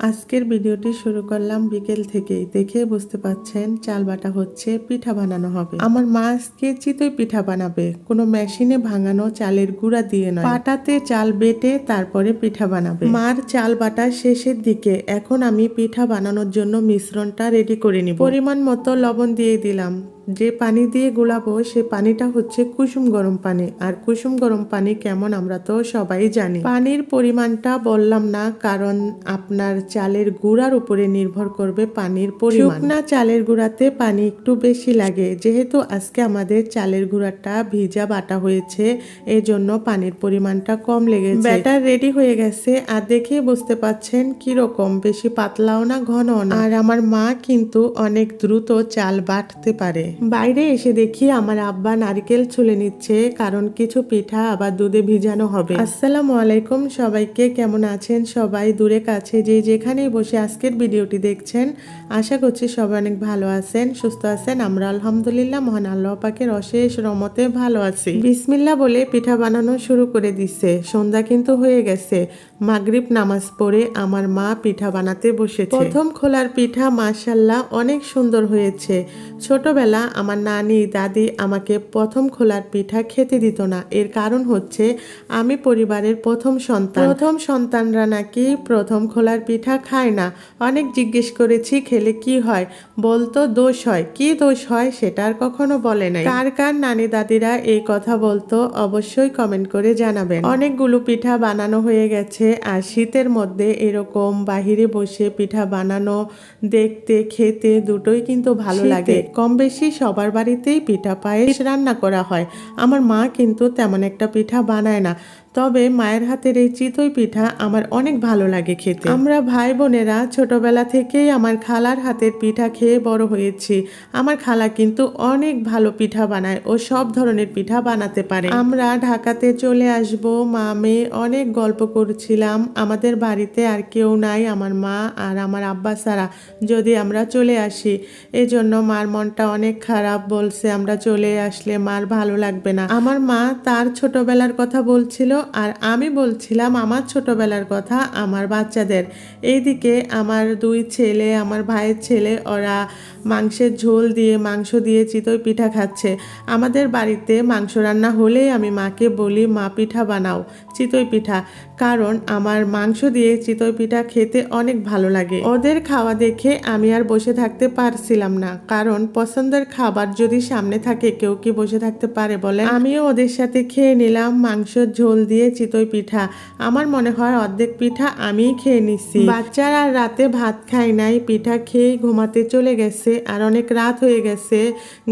আজকের ভিডিওটি শুরু করলাম বিকেল থেকেই। দেখে বুঝতে পাচ্ছেন চাল বাটা হচ্ছে, পিঠা বানানো হবে। আমার মা আজকে চিতই পিঠা বানাবে। কোনো মেশিনে ভাঙানো চালের গুঁড়া দিয়ে নয়। পাটাতে চাল বেটে তারপরে পিঠা বানাবে। মার চাল বাটা শেষের দিকে এখন আমি পিঠা বানানোর জন্য মিশ্রণটা রেডি করে নিব। পরিমাণ মতো লবণ দিয়ে দিলাম। যে পানি দিয়ে গোলাবো, সে পানিটা হচ্ছে কুসুম গরম পানি। আর কুসুম গরম পানি কেমন আমরা তো সবাই জানি। পানির পরিমাণটা বললাম না, কারণ আপনার চালের গুঁড়ার উপরে নির্ভর করবে পানির পরিমাণ। চালের গুঁড়াতে পানি একটু বেশি লাগে। যেহেতু আজকে আমাদের চালের গুঁড়াটা ভিজা বাটা হয়েছে, এজন্য পানির পরিমাণটা কম লেগেছে। ব্যাটার রেডি হয়ে গেছে, আর দেখে বুঝতে পাচ্ছেন কীরকম, বেশি পাতলাও না ঘন আর আমার মা কিন্তু অনেক দ্রুত চাল বাটতে পারে। বাইরে এসে দেখি আমার আব্বা নারকেল ছুলে নিচ্ছে, কারণ কিছু পিঠা আবার দুধে ভিজানো হবে। আসসালামু আলাইকুম সবাইকে, কেমন আছেন সবাই? দূরে কাছে যে যেখানেই বসে আজকের ভিডিওটি দেখছেন, আশা করছি সবাই অনেক ভালো আছেন, সুস্থ আছেন। আমরা আলহামদুলিল্লাহ মহান আল্লাহ পাকের অশেষ রমতে ভালো আছি। বিসমিল্লা বলে পিঠা বানানো শুরু করে দিচ্ছে সন্ধ্যা কিন্তু হয়ে গেছে। মাগরিব নামাজ পড়ে আমার মা পিঠা বানাতে বসেছে। প্রথম খোলার পিঠা মাশাল্লাহ অনেক সুন্দর হয়েছে। ছোটবেলা আমার নানি দাদি আমাকে প্রথম খোলার পিঠা খেতে দিত না। এর কারণ হচ্ছে আমি পরিবারের প্রথম সন্তান। প্রথম সন্তানরা নাকি প্রথম খোলার পিঠা খায় না। অনেক জিজ্ঞেস করেছি খেলে কি হয়? বলতো দোষ হয়। কি দোষ হয় সেটা আর কখনো বলে নাই। কার কার নানি দাদিরা এই কথা বলতো অবশ্যই কমেন্ট করে জানাবেন। অনেকগুলো পিঠা বানানো হয়ে গেছে আর শীতের মধ্যে এরকম বাহিরে বসে পিঠা বানানো দেখতে খেতে দুটোই কিন্তু ভালো লাগে। কম বেশি সবার বাড়িতেই পিঠা পায়েস রান্না করা হয়। আমার মা কিন্তু তেমন একটা পিঠা বানায় না। তবে মায়ের হাতের এই চিতই পিঠা আমার অনেক ভালো লাগে খেতে। আমরা ভাই বোনেরা ছোটবেলা থেকেই আমার খালার হাতের পিঠা খেয়ে বড় হয়েছি। আমার খালা কিন্তু অনেক ভালো পিঠা বানায় ও সব ধরনের পিঠা বানাতে পারে। আমরা ঢাকাতে চলে আসব, মা মেয়ে অনেক গল্প করছিলাম। আমাদের বাড়িতে আর কেউ নাই, আমার মা আর আমার আব্বা সারা যদি আমরা চলে আসি, এজন্য মার মনটা অনেক খারাপ বলছে। আমরা চলে আসলে মার ভালো লাগবে না। আমার মা তার ছোটবেলার কথা বলছিল আর আমি বলছিলাম আমার ছোটবেলার কথা আমার বাচ্চাদের। এইদিকে আমার দুই ছেলে, আমার ভাইয়ের ছেলে, ওরা মাংসের ঝোল দিয়ে মাংস দিয়ে চিতই পিঠা খাচ্ছে। আমাদের বাড়িতে মাংস রান্না হলেই আমি মাকে বলি, মা, পিঠা বানাও, চিতই পিঠা। কারণ আমার মাংস দিয়ে চিতই পিঠা খেতে অনেক ভালো লাগে। ওদের খাওয়া দেখে আমি আর বসে থাকতে পারছিলাম না। কারণ পছন্দের খাবার যদি সামনে থাকে কেউ কি বসে থাকতে পারে বলে আমিও ওদের সাথে খেয়ে নিলাম মাংসের ঝোল দিয়ে চিতই পিঠা। আমার মনে হয় অর্ধেক পিঠা আমিই খেয়ে নিচ্ছি বাচ্চারা রাতে ভাত খায় নাই, পিঠা খেয়েই ঘুমাতে চলে গেছে আর অনেক রাত হয়ে গেছে।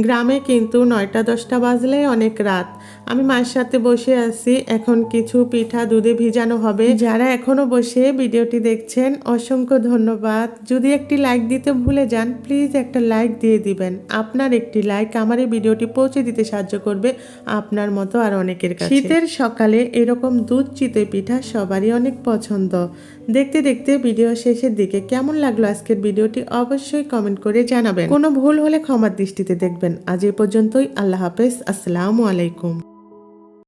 গ্রামে কিন্তু নয়টা দশটা বাজলেই অনেক রাত। আমি মায়ের সাথে বসে আছি, এখন কিছু পিঠা দুধে ভিজানো হবে। যারা এখনও বসে ভিডিওটি দেখছেন, অসংখ্য ধন্যবাদ। যদি একটি লাইক দিতে ভুলে যান, প্লিজ একটা লাইক দিয়ে দিবেন। আপনার একটি লাইক আমার এই ভিডিওটি পৌঁছে দিতে সাহায্য করবে আপনার মতো আর অনেকের কাছে। শীতের সকালে এরকম দুধ, চিতই পিঠা সবারই অনেক পছন্দ। দেখতে দেখতে ভিডিও শেষের দিকে কেমন লাগল আজকের ভিডিওটি অবশ্যই কমেন্ট করে জানাবেন। কোনো ভুল হলে ক্ষমার দৃষ্টিতে দেখবেন। আজ এ পর্যন্তই। আল্লাহ হাফেজ। আসসালামু আলাইকুম।